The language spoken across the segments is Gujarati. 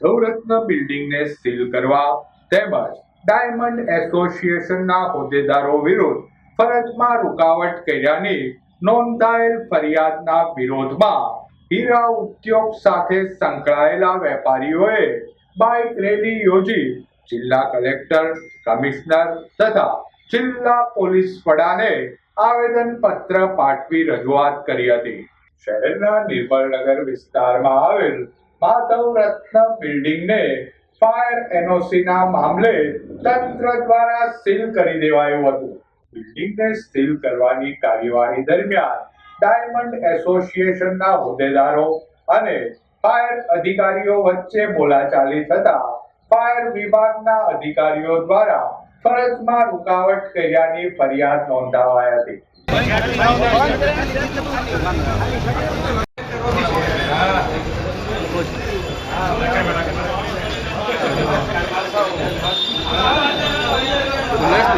માધવરત્ન બિલ્ડિંગને સીલ કરવા તેમજ ડાયમંડ એસોસિએશનના હોદ્દેદારો વિરુદ્ધ ફરજમાં રૂકાવટ કર્યાની નોંધાયેલ ફરિયાદના વિરોધમાં હીરા ઉદ્યોગ સાથે સંકળાયેલા વેપારીઓએ બાઇક રેલી યોજી જિલ્લા કલેક્ટર, કમિશનર તથા જિલ્લા પોલીસ વડાને આવેદન પત્ર પાઠવી રજૂઆત કરી હતી. શહેરના નિર્મળનગર વિસ્તારમાં આવેલ માધવ રત્ન બિલ્ડિંગને ફાયર એનઓસી ના મામલે તંત્ર દ્વારા સીલ કરી દેવાયું હતું. બિલ્ડિંગને સીલ કરવાની કાર્યવાહી દરમિયાન ડાયમંડ એસોસિએશનના હોદ્દેદારો અને ફાયર અધિકારીઓ વચ્ચે બોલાચાલી થતા ફાયર વિભાગના અધિકારીઓ દ્વારા ફરજમાં રૂકાવટ કર્યાની ફરિયાદ નોંધાવાઈ હતી બસ ને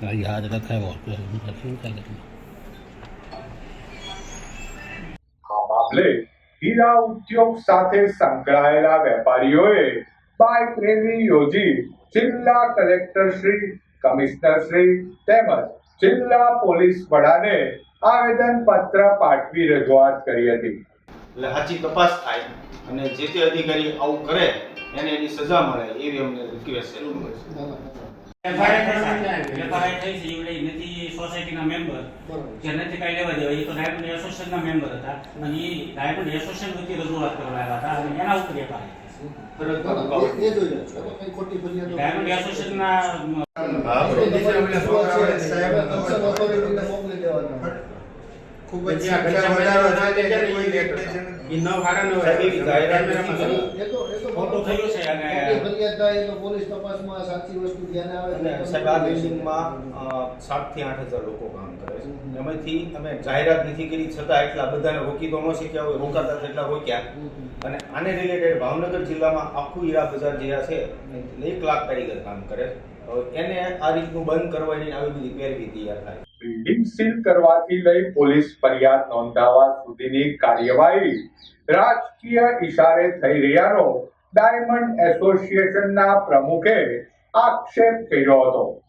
યાદ રખાય હોસ્પિટલમાં શું ચાલે આ સંકળાયેલા વેપારીઓએ યોજી જિલ્લા કલેક્ટર શ્રી કમિશનર શ્રી તેમજ જિલ્લા પોલીસ વડાને આવેદન પત્ર પાઠવી રજૂઆત કરી હતી એટલે સાચી તપાસ થાય અને જે તે અધિકારી આવું કરે એને એની સજા મળે એવી અમને રિક્વેસ્ટ છે. નથી સોસાયટીના મેમ્બર જે નથી કાંઈ લેવા દેવા એ તો ડાયમંડ એસોસિએશનના મેમ્બર હતા. અને એ ડાયમંડ એસોસિએશન વતી રજૂઆત કરવા આવ્યા હતા અને એના ઉપર વેપારી ડાયમંડ એસોસિએશનના ખૂબ જ ખર્ચા વધારો થાય છે ત્યારે કોઈ declaration સાહેબ, એવી જાહેરાત નથી કરી. ખોટું થયું છે અને અને સાહેબ આ બિલ્ડિંગમાં સાતથી આઠ હજાર લોકો કામ કરે છે. એમાંથી અમે જાહેરાત નથી કરી છતાં એટલા બધાને રોકી તો ન શક્યા હોય રોકાતા તેટલા રોક્યા. અને આને રિલેટેડ ભાવનગર જિલ્લામાં આખું હીરા બજાર જે છે એક લાખ કારીગર કામ કરે છે. હવે એને આ રીતનું બંધ કરવાની આવી બધી પેરવી તૈયાર થાય. બિલ્ડિંગ સીલ કરવાથી લઈ પોલીસ ફરિયાદ નોંધાવા સુધીની કાર્યવાહી. રાજકીય ઇશારે થઈ રહ્યાનો ડાયમંડ એસોસિએશનના પ્રમુખે આક્ષેપ કર્યો હતો.